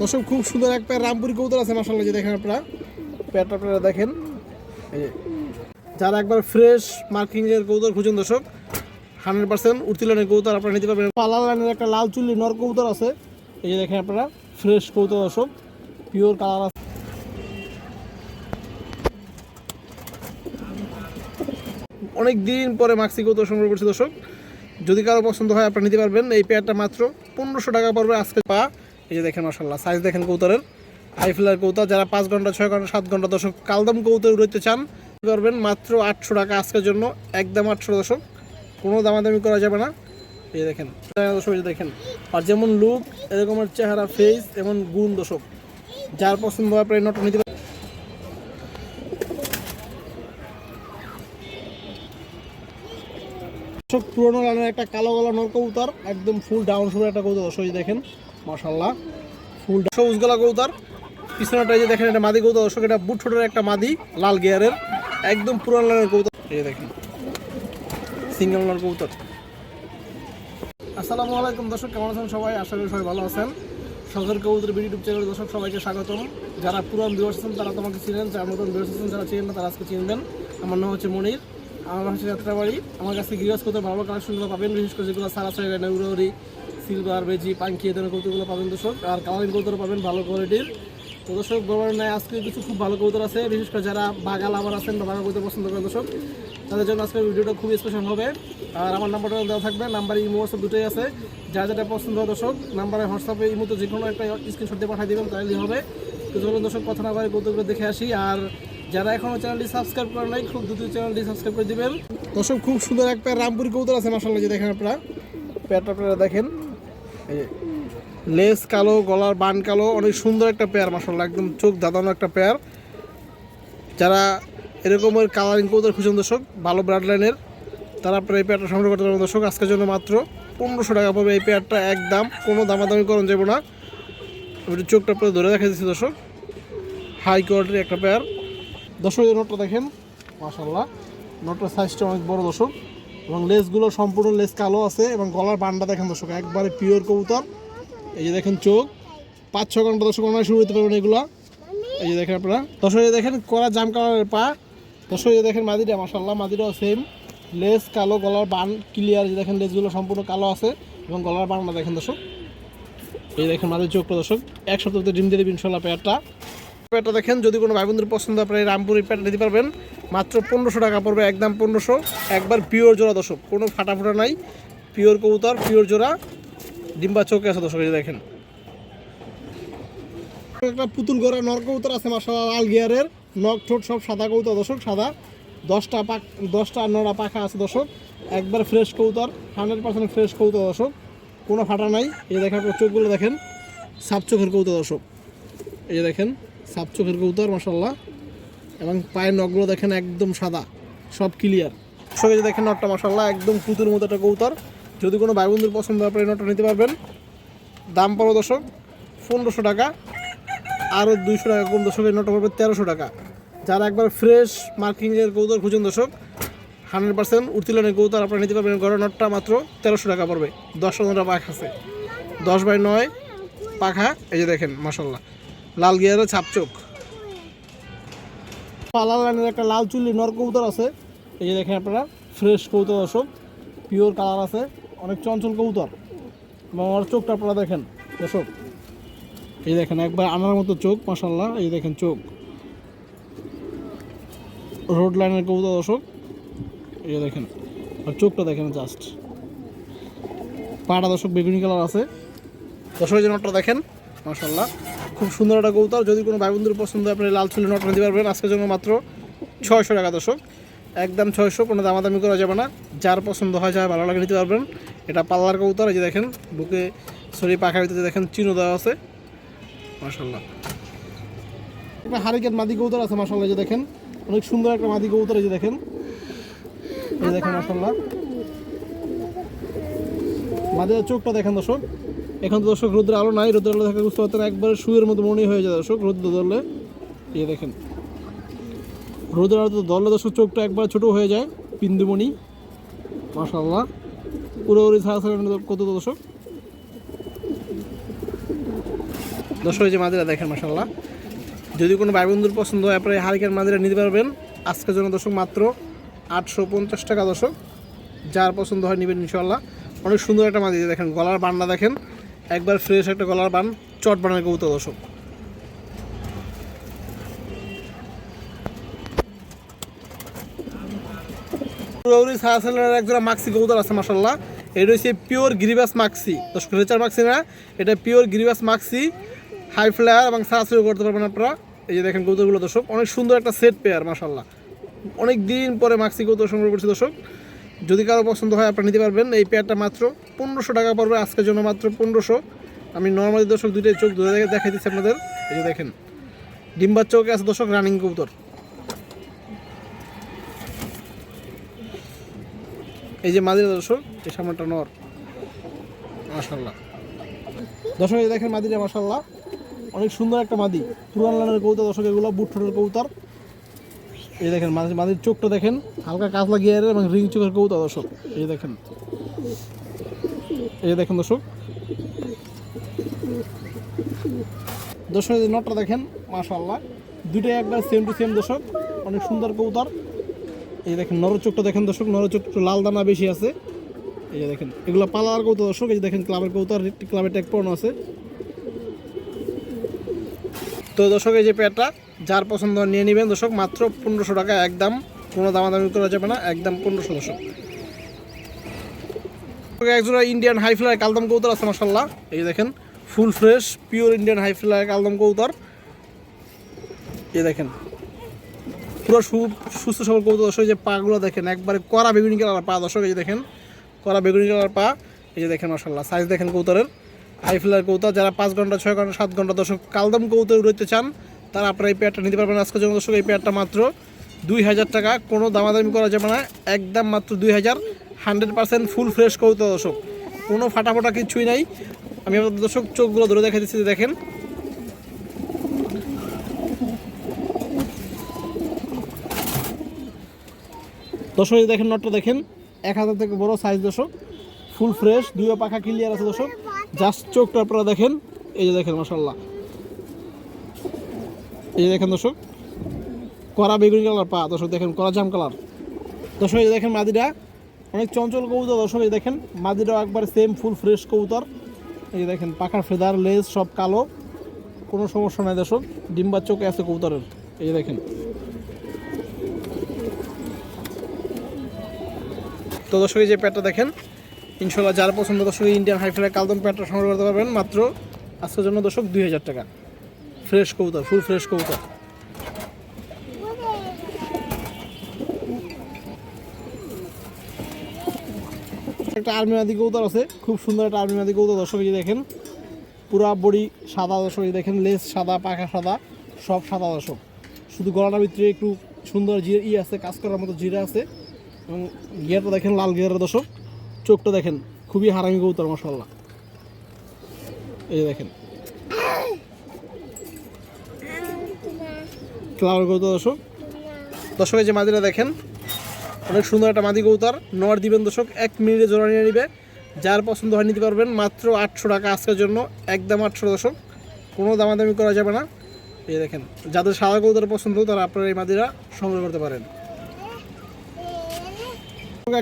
দর্শক, খুব সুন্দর এক প্যার রামপুরি কৌতর আছে মাসাল্লাহ যে দেখেন আপনারা। পেয়ারটা আপনারা দেখেন। যারা একবার ফ্রেশ মার্কিং এর কৌতর খুঁজেন দর্শক, হান্ড্রেড পার্সেন্ট উত্তীর্ণের কৌতর আপনারা নিতে পারবেন। পালা লাইনের একটা লাল চুল্লি নর কৌতর আছে। এই যে দেখেন আপনারা, ফ্রেশ কৌতর দর্শক, পিওর কালার আছে। অনেক দিন পরে মাক্সি কৌতর সংগ্রহ করছি দর্শক। যদি কারও পছন্দ হয়, আপনারা নিতে পারবেন। এই পেয়ারটা মাত্র পনেরোশো টাকা পড়বে আজকে পা। এই যে দেখেন মাসাল্লাহ সাইজ দেখেন কৌতরের আইফিলার কৌতা যারা পাঁচ ঘণ্টা, ছয় ঘণ্টা, সাত ঘণ্টা দশক কালদম কৌতর উড়াইতে চান নিতে পারবেন মাত্র আটশো টাকা আজকের জন্য, একদম আটশো দশক কোনো দামাদামি করা যাবে না। এই দেখেন, দর্শক, এই দেখেন। আর যেমন লুক এরকমের চেহারা ফেস এমন গুণ দর্শক। যার পছন্দ হয় এই নটটা নিতে পুরোনো লাইনের একটা কালো গলা নর কবুতর, একদম ফুল ডাউন শুরু একটা কবুতর, দর্শক দেখেন। মাশাল্লাহ ফুল সবুজ গলা কবুতর পিছনেটা যে দেখেন, এটা মাদি কবুতর দর্শক, এটা বুট ছোটের একটা মাদি, লাল গিয়ারের। একদম পুরোনো লাইনের কবুতর। এই দেখেন, সিঙ্গেল নর কবুতর। আসসালামু আলাইকুম দর্শক, কেমন আছেন সবাই? আশা করি সবাই ভালো আছেন। শখের কবুতর ইউটিউব চ্যানেল দর্শক, সবাইকে স্বাগতম। যারা পুরান ভিউয়ার্স আছেন, তারা তোমাকে চিনেন, যারা নতুন ভিউয়ার্স আছেন, যারা চিনেন না, তারা আজকে চিনবেন। আমার নাম হচ্ছে মনির, আমার হচ্ছে যাত্রাবাড়ি। আমার কাছে গৃহস্থ করতে ভালো কালেকশনগুলো পাবেন, বিশেষ করে যেগুলো সারা ছয় নেউরি সিলভার বেজি পাঙ্কি এ ধরনের কৌতুকগুলো পাবেন দর্শক। আর কালারিং কৌতুক পাবেন ভালো কোয়ালিটির। তো দর্শক বরাবর নয় আজকে কিছু খুব ভালো কৌতুক আছে। বিশেষ করে যারা বাঘা লাভার আছেন বা বাঘা কৌতুক পছন্দ করেন দর্শক, তাদের জন্য আজকের ভিডিওটা খুবই স্পেশাল হবে। আর আমার নাম্বারটা দেওয়া থাকবে নাম্বার ইমো হোয়াটসঅ্যাপ দুটোই আছে। যা যেটা পছন্দ হয় দর্শক নাম্বারে হোয়াটসঅ্যাপে ইমোতে যে কোনো একটা স্ক্রিনশট দিয়ে পাঠিয়ে দেবেন, তাহলেই হবে। তো চলুন দর্শক, কথা না বলে কৌতুকগুলো দেখে আসি। আর যারা এখনও চ্যানেলটি সাবস্ক্রাইব করেন নাই, খুব দ্রুত চ্যানেলটি সাবস্ক্রাইব করে দিবেন। দর্শক, খুব সুন্দর একটা রামপুরি কৌতুক আছে মাসাল্লাহ যে দেখেন আপনারা। পেয়ারটা আপনারা দেখেন। লেস কালো, গলার বান কালো, অনেক সুন্দর একটা পেয়ার মাসাল্লাহ একদম চোখ দাদানো একটা পেয়ার যারা এরকমের কালারিং কৌতুক খুঁজছেন দর্শক, ভালো ব্রাড লাইনের তারা আপনারা এই পেয়ারটা সংগ্রহ করতে পারবেন দর্শক। আজকের জন্য মাত্র পনেরোশো টাকা পড়বে এই পেয়ারটা একদম কোনো দামাদামি করুন যাব না। একটু চোখটা আপনাদের ধরে দেখা দিচ্ছি দর্শক। হাই কোয়ালিটির একটা পেয়ার দর্শক, এই নোটটা দেখেন মাসাল্লাহ নোটটার সাইজটা অনেক বড় দর্শক। এবং লেসগুলো সম্পূর্ণ লেস কালো আছে এবং গলার বান্ডা দেখেন দর্শক, একবারে পিওর কবুতর। এই যে দেখেন চোখ, পাঁচ ছ ঘণ্টা দর্শক অনেক শুরু হতে পারবেন এগুলা। এই যে দেখেন আপনারা। দর্শক দেখেন কড়া জাম কালারের পা। দর্শক দেখেন মাদিটা মাসাল্লাহ মাদিটাও সেম লেস কালো, গলার বান ক্লিয়ার যে দেখেন লেসগুলো সম্পূর্ণ কালো আছে এবং গলার বানটা দেখেন দর্শক। এই দেখেন মাদির চোখটা দর্শক। এক সপ্তাহতে ডিম দিয়ে দেবেন ইনশাল্লাহ পেয়ারটা পেয়ারটা দেখেন, যদি কোনো ভাই বন্ধুর পছন্দ, আপনার রামপুরি পেয়ারটা নিতে পারবেন। মাত্র পনেরোশো টাকা পড়বে, একদম পনেরোশো। একবার পিওর জোড়া দর্শক, কোনো ফাটা ফুটা নাই। পিওর কবুতর পিওর জোড়া। ডিম্বা চোখে আছে দর্শক, এই দেখেন। একটা পুতুল গড়া নর কবুতর আছে মাসাল্লাহ লাল গিয়ারের। নখ ঠোঁট সব সাদা কবুতর দর্শক, সাদা। দশটা পাক, দশটা নড়া পাখা আছে দর্শক। একবার ফ্রেশ কবুতর হান্ড্রেড পার্সেন্ট ফ্রেশ কবুতর দর্শক। কোনো ফাটা নাই। এই দেখেন চোখগুলো দেখেন। সাপ চোখের কবুতর দর্শক। এই দেখেন। সাপ চোখের কবুতর মাসাল্লাহ এবং পায়ের নখগুলো দেখেন একদম সাদা, সব ক্লিয়ার সঙ্গে যে দেখেন নটটা মাসাল্লাহ একদম পুতুর মতো একটা কবুতর। যদি কোনো ভাই বন্ধুর পছন্দ হয় আপনি নটটা নিতে পারবেন। দাম পড়ো দর্শক পনেরোশো টাকা, আরও দুইশো টাকা কম দর্শক, এই নটটা পড়বে তেরোশো টাকা। যারা একবার ফ্রেশ মার্কিংয়ের কৌতর খুঁজেন দর্শক হান্ড্রেড পার্সেন্ট উত্তীর্ণের কৌতর আপনারা নিতে পারবেন। ঘরের নটটা মাত্র তেরোশো টাকা পড়বে। দশ পনেরোটা পাখা আছে। দশ বাই নয় পাখা, এই যে দেখেন মাসাল্লাহ লাল গিয়ারের ছাপচোক পালার লাইনের একটা লাল চুল্লি নর কবুতর আছে। এই যে দেখেন আপনারা ফ্রেশ কবুতর দর্শক পিওর কালার আছে, অনেক চঞ্চল কবুতর। এবং আমার চোখটা আপনারা দেখেন, দর্শক। এই দেখেন একবার আনার মতো চোখ মাসাল্লাহ এই দেখেন চোখ। রোড লাইনের কবুতর দর্শক, এই দেখেন, আর চোখটা দেখেন জাস্ট পাটা দর্শক, বেগুনি কালার আছে। দর্শক যে নটটা দেখেন মাসাল্লাহ খুব সুন্দর একটা কবুতর। যদি কোনো ভাই বন্ধুর পছন্দ আপনি লাল চুলি নট নিতে পারবেন। আজকের জন্য মাত্র ছয়শো টাকা দর্শক। একদম ছয়শো, কোনো দামাদামি করা যাবে না। যার পছন্দ হয় যা ভালো লাগে নিতে পারবেন। এটা পাল্লার কবুতর, এই যে দেখেন, বুকে শরীর পাখার ভিতরে দেখেন চিনো দেওয়া আছে। মাসাল্লাহ একটা হারিকেন মাদি কবুতর আছে মাসাল্লাহ যে দেখেন। অনেক সুন্দর একটা মাদি কবুতর, এই যে দেখেন। এই দেখেন মাসাল্লাহ মাদের চোখটা দেখেন দর্শক। এখন তো দর্শক রোদ্রের আলো নাই রোদ্রের আলো থাকা বুঝতে পারতেন একবারে শুয়ের মতো মনে হয়ে যায় দর্শক রোদ্র ধরলে। এই দেখেন। রোদের আলো তো ধরলে দর্শক চোখটা একবার ছোট হয়ে যায়, বিন্দুমণি। মাসাল্লাহ পুরো ছাড়া ছাড়া কত দর্শক? দর্শক যে মাদিরা দেখেন মাসাল্লাহ যদি কোনো ভাই বন্ধুর পছন্দ হয়, আপনারা এই মাদিরা নিতে পারবেন। আজকের জন্য দর্শক মাত্র আটশো পঞ্চাশ টাকা দর্শক। যার পছন্দ হয় নেবেন ইনশাল্লাহ অনেক সুন্দর একটা মাদি দেখেন, গলার বান্না দেখেন। একবার ফ্রেশ একটা গলার বান, চট বানের কবুতর দর্শক। পুরোপুরি সারাসালের একজোড়া মাক্সি কবুতর আছে মাসাল্লাহ এটা হচ্ছে পিওর গিরিবাস মাক্সি দর্শক, রেচার মাক্সি না, এটা পিওর গিরিবাস মাক্সি হাই ফ্লায়ার এবং সারাসারি করতে পারবেন আপনারা। এই যে দেখেন কবুতরগুলো দর্শক, অনেক সুন্দর একটা সেট পেয়ার মাসাল্লাহ অনেক দিন পরে মাক্সি কবুতর সংগ্রহ করছি দর্শক। যদি কারও পছন্দ হয় আপনারা নিতে পারবেন। এই পেয়ারটা মাত্র পনেরোশো টাকা পড়বে। আজকের জন্য মাত্র পনেরোশো। আমি নর্মালি দর্শক দুইটাই চোখ ধরে দেখে দেখাই দিচ্ছি আপনাদের। এই যে দেখেন ডিম্বার চৌকে আছে দর্শক রানিং কবুতর। এই যে মাদিরা দর্শক, এই সামনেটা নর। মাশাল্লাহ দর্শক দেখেন মাদিরা মাশাল্লাহ অনেক সুন্দর একটা মাদি। পুরান লাইনের কৌতার দর্শক, এগুলো বুট ঠোঁটের কৌতার এই দেখেন, মাঝে মাদির চোখটা দেখেন, হালকা কাজলা গিয়ারের এবং রিং চোখের কৌতা দর্শক। এই দেখেন। এই দেখেন, দর্শক। দর্শক, এই নটটা দেখেন মাশাল্লাহ দুটোই একবার সেম টু সেম দর্শক। অনেক সুন্দর কৌতার এই দেখেন নর চোখটা দেখেন, দর্শক। নর চোখ একটু লাল দানা বেশি আছে। এই যে দেখেন, এগুলো পালার কৌতো দর্শক। এই যে দেখেন, ক্লাবের কৌতার ক্লাবের ট্যাগ পড়ানো আছে। তো দর্শক, এই যে পেয়ারটা যার পছন্দ নিয়ে নেবেন দর্শক, মাত্র পনেরোশো টাকা একদম। কোনো দামাদামি করা যাবে না, একদম পনেরোশো দর্শক। একজোড়া ইন্ডিয়ান হাই ফ্লার কালদম কৌতর আছে মাসাল্লাহ এই দেখেন full fresh pure Indian high flyer কালদম কৌতর। এই দেখেন, পুরো সুস্থ সবল কৌতুক দর্শক যে পাগুলো দেখেন, একবারে কড়া বেগুনি কালার পা দর্শক, এই যে দেখেন, কড়া বেগুনি কালার পা। এই যে দেখেন মাসাল্লাহ সাইজ দেখেন কৌতরের। হাই ফ্লার কৌতর, যারা পাঁচ ঘণ্টা, ছয় ঘণ্টা, সাত ঘণ্টা দর্শক কালদম কৌতর উড়তে চান তারা আপনারা এই পেয়ারটা নিতে পারবেন। আজকের জন্য দর্শক, এই পেয়ারটা মাত্র দুই হাজার টাকা। কোনো দামাদামি করা যাবে না। একদম মাত্র দুই হাজার। হান্ড্রেড পার্সেন্ট ফুল ফ্রেশ কৌতো দর্শক। কোনো ফাটা ফাটা কিছুই নাই। আমি আপনাদের দর্শক চোখগুলো ধরে দেখা দিচ্ছি দেখেন। দর্শক দেখেন, নটটা দেখেন। এক হাজার থেকে বড় সাইজ দর্শক। ফুল ফ্রেশ দুইও পাখা ক্লিয়ার আছে দর্শক। জাস্ট চোখটা আপনারা দেখেন। এই যে দেখেন মাসাল্লাহ এই দেখেন দর্শক, কড়া বেগুনি কালার পা, দর্শক দেখেন, কড়া জাম কালার। দর্শক, এই দেখেন মাদিটা, অনেক চঞ্চল কবুতর, দর্শক, এই দেখেন, মাদিটাও একবার সেম ফুল ফ্রেশ কবুতর। এই দেখেন পাখার ফেদার, লেজ সব কালো, কোনো সমস্যা নাই দর্শক ডিম্বার চোখে আছে কবুতরের। এই দেখেন। তো দর্শক যে প্যাটটা দেখেন ইনশাল্লাহ যার পছন্দ দর্শক ইন্ডিয়ান হাইফ্লাই কালদম প্যাটটা সংগ্রহ করতে পারবেন, মাত্র আজকের জন্য দর্শক দুই হাজার টাকা। ফ্রেশ কবুতর, ফুল ফ্রেশ কবুতর। একটা আর্মি মাদি কবুতর আছে, খুব সুন্দর একটা আর্মি মাদি কবুতর, দর্শক দেখেন, পুরা বডি সাদা দর্শক দেখেন, লেস সাদা, পাখা সাদা, সব সাদা দর্শক। শুধু গলাটার ভিতরে একটু সুন্দর জিরে ই আছে, কাজ করার মতো জিরা আছে, এবং গিয়ারটা দেখেন, লাল গিয়ারের দর্শক। চোখটা দেখেন, খুবই হারামি কবুতর মশাল্লা এই দেখেন। ফ্লাওয়ার কবুতর দর্শক। দর্শক, এই যে মাদিরা দেখেন, অনেক সুন্দর একটা মাদি কবুতর নর দিবেন দর্শক, এক মিনিটে জোড়া নিয়ে নিবে। যার পছন্দ হয় নিতে পারবেন, মাত্র আটশো টাকা আজকের জন্য, একদম আটশো দর্শক। কোনো দামাদামি করা যাবে না। এই দেখেন, যাদের সাদা কবুতর পছন্দ, তারা আপনারা এই মাদিরা সংগ্রহ করতে পারেন।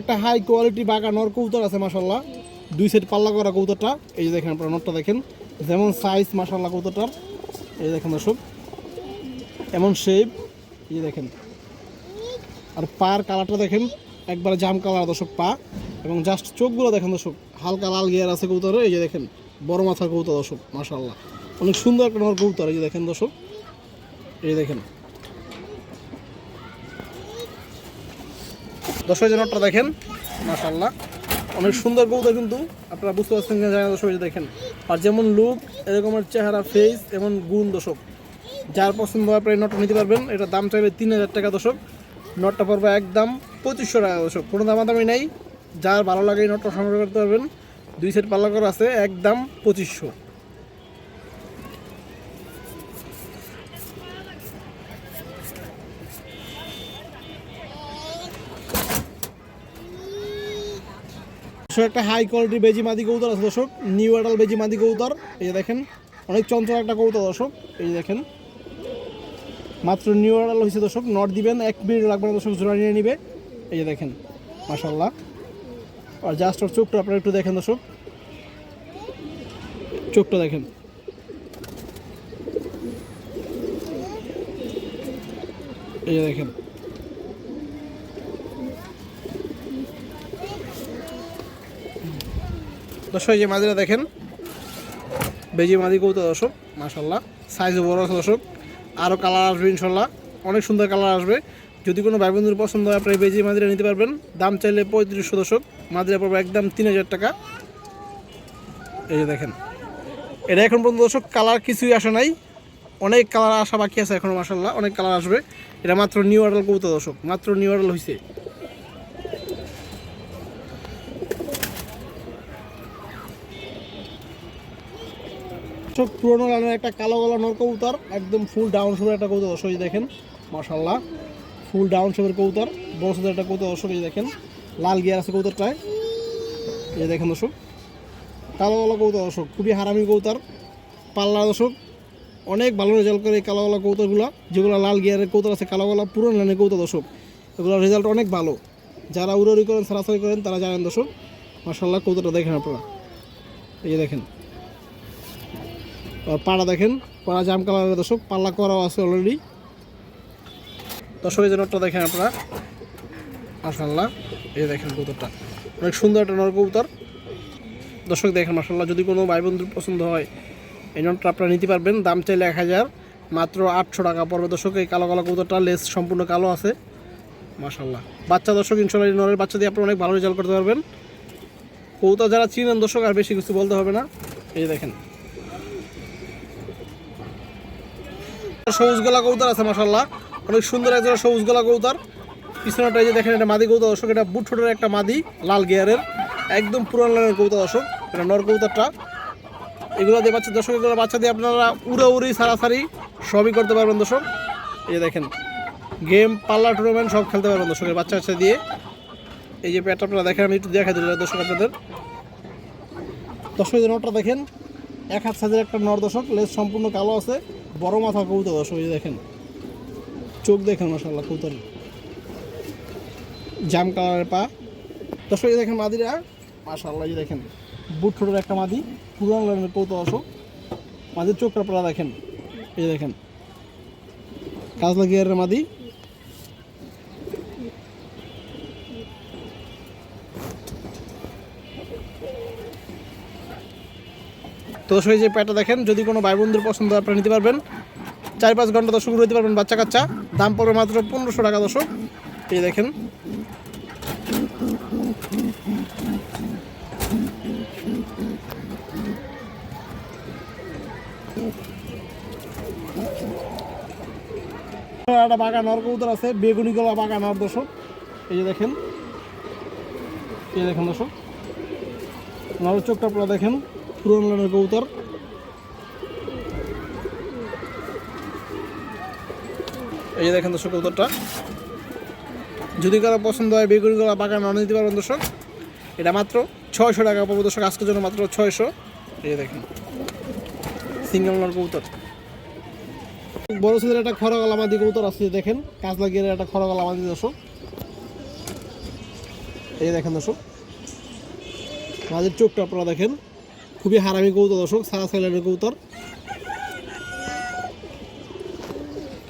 একটা হাই কোয়ালিটি বাঁকা নর কবুতর আছে মাসাল্লাহ দুই সেট পাল্লা করা কবুতরটা। এই যে দেখেন, আপনারা নটটা দেখেন। যেমন সাইজ মাসাল্লাহ কবুতরটার। এই দেখেন দর্শক। এমন শেপ এই দেখেন। আর পার কালারটা দেখেন, একবার জাম কালার দর্শক, পা। এবং জাস্ট চোখগুলো দেখেন দর্শক, হালকা লাল গিয়ার আছে কবুতরে এই যে দেখেন, বড় মাথার কবুতর দর্শক মাসাল্লাহ অনেক সুন্দর একটা নর কবুতর, এই যে দেখেন দর্শক, এই দেখেন। দর্শক নটটা দেখেন মাসাল্লাহ অনেক সুন্দর কবুতর কিন্তু, আপনারা বুঝতে পারছেন কিনা জানা দর্শক, এই যে দেখেন। আর যেমন লুক এরকমের চেহারা ফেস এবং গুণ দর্শক। যার পছন্দ আপনি এই নটটা নিতে পারবেন। এটা দাম চাইবে তিন হাজার টাকা দর্শক নটটা পড়বে একদম পঁচিশশো টাকা দর্শক কোনো দামাদামি নেই। যার ভালো লাগে এই নটটা সংগ্রহ করতে পারবেন। দুই সেট পাল্লা করা আছে, একদম পঁচিশশো। একটা হাই কোয়ালিটি বেজি মাদি কৌতর আছে দর্শক। নিউ অ্যাডাল বেজি মাদি কৌতর এই দেখেন, অনেক চঞ্চল একটা কৌতা দর্শক। এই দেখেন। মাত্র নিউ অর্ডার হয়েছে দর্শক নট দিবেন, এক মিনিট লাগবে না দর্শক, জোড়া নিয়ে নিবে। এই যে দেখেন মাশাল্লাহ আর জাস্ট ওর চোখটা আপনারা একটু দেখেন দর্শক। চোখটা দেখেন। এই যে দেখেন। দর্শক, এই যে মাদিরা দেখেন। বেজি মাদি কৌতো দর্শক মাশাল্লাহ সাইজও বড় আছে দর্শক। আরও কালার আসবে ইনশাল্লাহ। অনেক সুন্দর কালার আসবে। যদি কোনো ভাই বন্ধুর পছন্দ হয় আপনি বেজি মাদিরা নিতে পারবেন। দাম চাইলে পঁয়ত্রিশশো দশক মাদিরা পড়বে একদম তিন হাজার টাকা। এই যে দেখেন। এটা এখন পর্যন্ত দর্শক কালার কিছুই আসে নাই। অনেক কালার আসা বাকি আছে এখনও মাসাল্লাহ অনেক কালার আসবে। এটা মাত্র নিউ অর্ডার কবুতর দর্শক, মাত্র নিউ অর্ডার হয়েছে চোখ পুরোনো লাইনের একটা কালো গলা নর কবুতর একদম ফুল ডাউন শেপের একটা কবুতর, দর্শক দেখেন মাশাল্লাহ ফুল ডাউন শেপের কবুতর, বড় একটা কবুতর, দর্শক দেখেন, লাল গিয়ার আছে কবুতরটায়। এই দেখেন, দর্শক, কালো গলা কবুতর, দর্শক, খুবই হারামি কবুতর, পাল্লা, দর্শক, অনেক ভালো রেজাল্ট করে এই কালো গলা কবুতরগুলো, যেগুলো লাল গিয়ারের কবুতর আছে, কালো গলা পুরনো লাইনের কবুতর, দর্শক এগুলোর রেজাল্ট অনেক ভালো। যারা উড়ি করেন, সারাসারি করেন, তারা জানেন, দর্শক মাশাল্লাহ কবুতরটা দেখেন আপনারা। এই দেখেন পাড়া দেখেন, পাড়া জাম কালারের দর্শক, পাল্লা করাও আছে অলরেডি দর্শক, এই নটটা দেখেন আপনারা। মাসাল্লাহ এই দেখেন কবুতরটা। অনেক সুন্দর একটা নর কবুতর। দর্শক, দেখেন মাসাল্লাহ যদি কোনো ভাই বন্ধুর পছন্দ হয়, এই নটটা আপনারা নিতে পারবেন। দাম চাইলে এক হাজার, মাত্র আটশো টাকা পড়বে। দর্শক, এই কালো কালো কবুতরটা, লেস সম্পূর্ণ কালো আছে। মাসাল্লাহ বাচ্চা দর্শক ইনশাল্লাহ নরের বাচ্চা দিয়ে আপনি অনেক ভালো রেজাল্ট করতে পারবেন। কবুতর যারা চিনেন দর্শক, আর বেশি কিছু বলতে হবে না। এই দেখেন সবুজ গলা কৌতার আছে মাসাল্লাহ অনেক সুন্দর একজন সবুজ গলা কৌতার পিছনেটা এই যে দেখেন, এটা মাদি কৌতা দর্শক, এটা বুট একটা মাদি, লাল গিয়ারের, একদম পুরান লাইনের কৌতা দর্শক, এটা নর কৌতারটা এগুলো দিয়ে বাচ্চা, দর্শক, এগুলো বাচ্চা দিয়ে আপনারা উড়ে উড়ি, সারাসারি সবই করতে পারবেন দর্শক। এই যে দেখেন, গেম, পাল্লা টুর্নামেন্ট সব খেলতে পারবেন দর্শকের বাচ্চা বাচ্চা দিয়ে। এই যে প্যাটটা আপনারা দেখেন, আমি একটু দেখা দিলাম দর্শক আপনাদের। দর্শক নটটা দেখেন এক হাত সাইজের একটা নর দর্শক, লেজ সম্পূর্ণ কালো আছে, বড় মাথা কবুতর দর্শক যে দেখেন। চোখ দেখেন মাসাল্লাহ কবুতর। জাম কালারের পা। দর্শক দেখেন মাদিরা। যে দেখেন, বুট ছোটোর একটা মাদি, পুরান লাইনের কৌতো দর্শক। মাদির চোখটা পড়া দেখেন, এই দেখেন। কাজলা গিয়ারের মাদি। তো দর্শক যে প্যাটটা দেখেন, যদি কোনো ভাই বন্ধুর পছন্দ আপনারা নিতে পারবেন। চার পাঁচ ঘণ্টা দর্শক নিতে পারবেন বাচ্চা কাচ্চা। দাম পড়বে মাত্র পনেরোশো টাকা দর্শক এই দেখেন। একটা বাগা নর কবুতর আছে বেগুনি গলা বাগা নর দর্শক এই যে দেখেন। এই দেখেন দর্শক নরের চোখটা আপনারা দেখেন। পুরনো লাইনের কবুতর। এই দেখেন দর্শক কবুতরটা। যদি কারও পছন্দ হয় বেগুনি গলা বাগান অনেক দিতে পারবেন দর্শক। এটা মাত্র ছয়শো টাকা পাবো দর্শক, আজকের জন্য মাত্র ছয়শো। এই দেখেন, সিঙ্গেল নর কবুতর। বড় সাইজের একটা খড়গলা মাদি কবুতর আছে দেখেন, কাজলা গিয়ে একটা খড়গলা মাদি দর্শক। এই দেখেন দর্শক মাঝের চোখটা আপনারা দেখেন। খুবই হারামি কবুতর, দর্শক, সারা সাইলেন্টের কবুতর।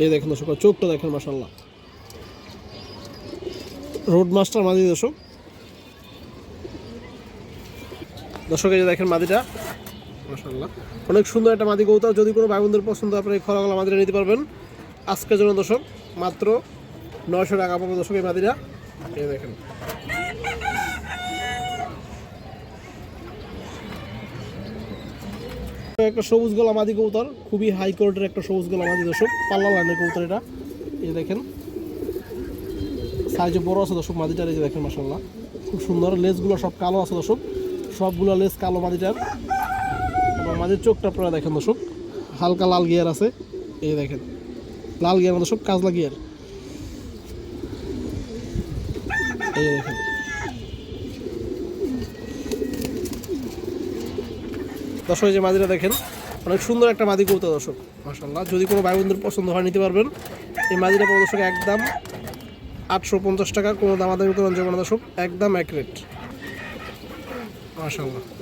এই দেখেন দর্শক চোখটা দেখেন মাসাল্লাহ রোড মাস্টার মাদি, দর্শক। দর্শক, এই যে দেখেন মাদিটা মাসাল্লাহ অনেক সুন্দর একটা মাদি কবুতর, যদি কোনো বন্ধুর পছন্দ, আপনার এই খরাগলা মাদিটা নিতে পারবেন। আজকের জন্য, দর্শক, মাত্র নয়শো টাকা পাবো দর্শক, এই মাদিটা। এই দেখেন। একটা সবুজ গলা মাদি কবুতর, খুবই হাই কোয়ালিটির একটা সবুজ গলা মাদি দর্শক, পাল্লা লাইনের কবুতর এটা। এই দেখেন সাইজে বড় আছে দর্শক মাদিটার, এই যে দেখেন মাসাল্লাহ খুব সুন্দর, লেজগুলো সব কালো আছে দর্শক, সবগুলো লেজ কালো মাদিটার। এবং মাদির চোখটা আপনারা দেখেন দর্শক, হালকা লাল গিয়ার আছে। এই দেখেন, লাল গিয়ার দর্শক, কাজলা গিয়ার এই দেখেন দর্শক যে মাদিটা দেখেন, অনেক সুন্দর একটা মাদি কবুতর দর্শক মাসাল্লাহ যদি কোনো ভাই বন্ধুর পছন্দ হয়, নিতে পারবেন। এই মাদিটা পাবো দর্শক, একদম আটশো পঞ্চাশ টাকা, কোনো দামাদামি করেন যাবে না দর্শক, একদম এক রেট মাসাল্লাহ